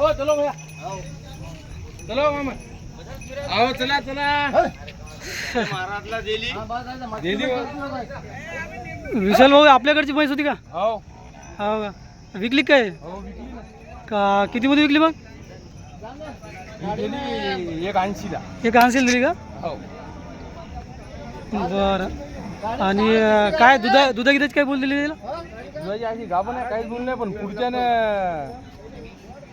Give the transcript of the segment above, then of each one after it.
हो चलो भैया। चलो मामा। आओ चला चला। महाराजला दिली दिली विशाल भाऊ आपल्याकडची म्हैस होती का? हो। हो का? विकली काय? हो. का कितीमध्ये विकली मग? ही एक ऐंशीला एक ऐंशीला दिली का? हो. बरं. आणि काय दुधा दुधा किती काय बोल दिली दुधाची अशी गाभण आहे काहीच बोल नाही पण पुढच्यानं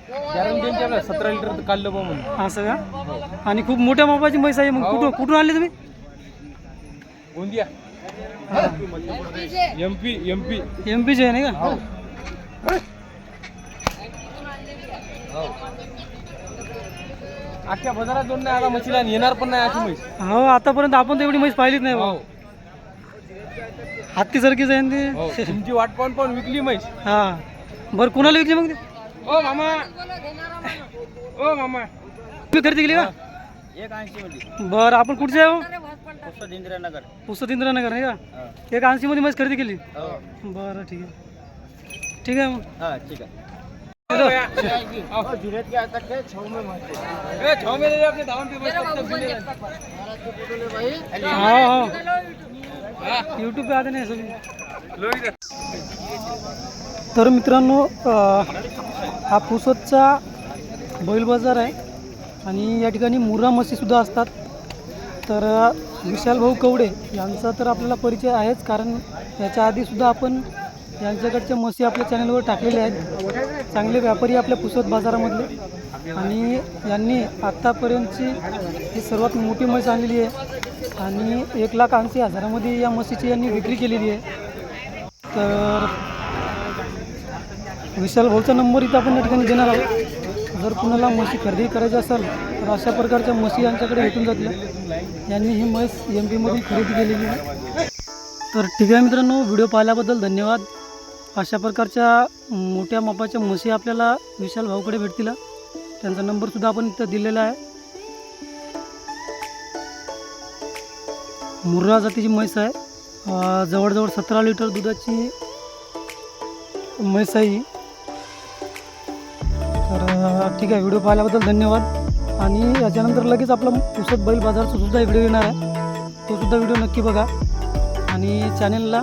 गॅरंटी सतरा लिटर काढलं बा म्हणून. असं का आणि खूप मोठ्या मापाची म्हैस आहे मग कुठून कुठून आणली तुम्ही? गोंदिया. एमपी एमपी एम पीची आहे नाही का? हो. अख्ख्या बाजारात दोन नाही आता म्हशीला आणि येणार पण नाही अशी म्हैस. हो आतापर्यंत आपण तर एवढी म्हैस पाहिलीच नाही हो. भाऊ हत्ती सारखीच आहे ना हो. ती तुमची वाट पाहून पण विकली म्हैस. हा. बरं कुणाला विकली मग ती? ओ मामा. ओ मामा. तुम्ही खरेदी केली का? एक ऐंशी मध्ये. बरं आपण कुठचे आहे हो? पुस्तक इंदिरानगर. इंद्रानगर नाही का? एक ऐंशी मध्ये म्हैस खरेदी केली. हो. बरं ठीक आहे. ठीक आहे मग. हा ठीक आहे. अपने दावण पे बस तब तक मिलेगा हो हो. यूट्यूब पे आते नाही सगळी. लो इधर तर मित्रांनो अ, हा पुसदचा बैल बाजार आहे. आणि या ठिकाणी मुर्रा म्हशीसुद्धा असतात. तर विशाल भाऊ कवडे यांचा तर आपल्याला परिचय आहेच. कारण याच्या आधीसुद्धा आपण यांच्याकडच्या म्हशी आपल्या चॅनलवर टाकलेल्या आहेत. चांगले व्यापारी आपल्या पुसद बाजारामधले. आणि यांनी आत्तापर्यंतची ही सर्वात मोठी म्हैस आणलेली आहे. आणि एक लाख ऐंशी हजारामध्ये या म्हशीची यांनी विक्री केलेली आहे. तर विशाल भाऊचा नंबर इथं आपण या ठिकाणी देणार आहोत. जर कुणाला म्हशी खरेदी करायची असेल तर अशा प्रकारच्या म्हशी यांच्याकडे भेटून जातील. यांनी ही म्हैस एम पीमधून खरेदी केलेली आहे. तर ठीक आहे मित्रांनो व्हिडिओ पाहिल्याबद्दल धन्यवाद. अशा प्रकारच्या मोठ्या मापाच्या म्हशी आपल्याला विशाल भाऊकडे भेटतील. त्यांचा नंबरसुद्धा आपण इथं दिलेला आहे. मुर्रा जातीची म्हैस आहे. जवळजवळ सतरा लिटर दुधाची म्हैस आहे ही. ठीक आहे व्हिडिओ पाहिल्याबद्दल धन्यवाद. आणि याच्यानंतर लगेच आपला पुसद बैल बाजारचा सुद्धा व्हिडिओ येणार आहे. तो सुद्धा व्हिडिओ नक्की बघा. आणि चॅनलला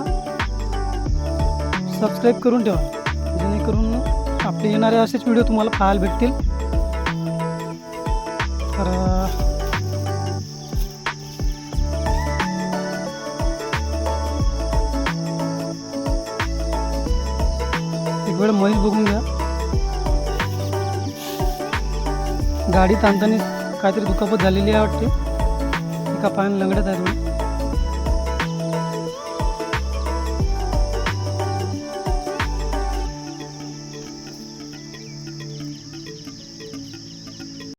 सबस्क्राईब करून ठेवा. जेणेकरून आपले येणारे असेच व्हिडिओ तुम्हाला पाहायला भेटतील. तर एक वेळ महेश बघून घ्या. गाडी ताणताना काहीतरी दुखापत झालेली आहे वाटते. एका पायानं लंगडत आहे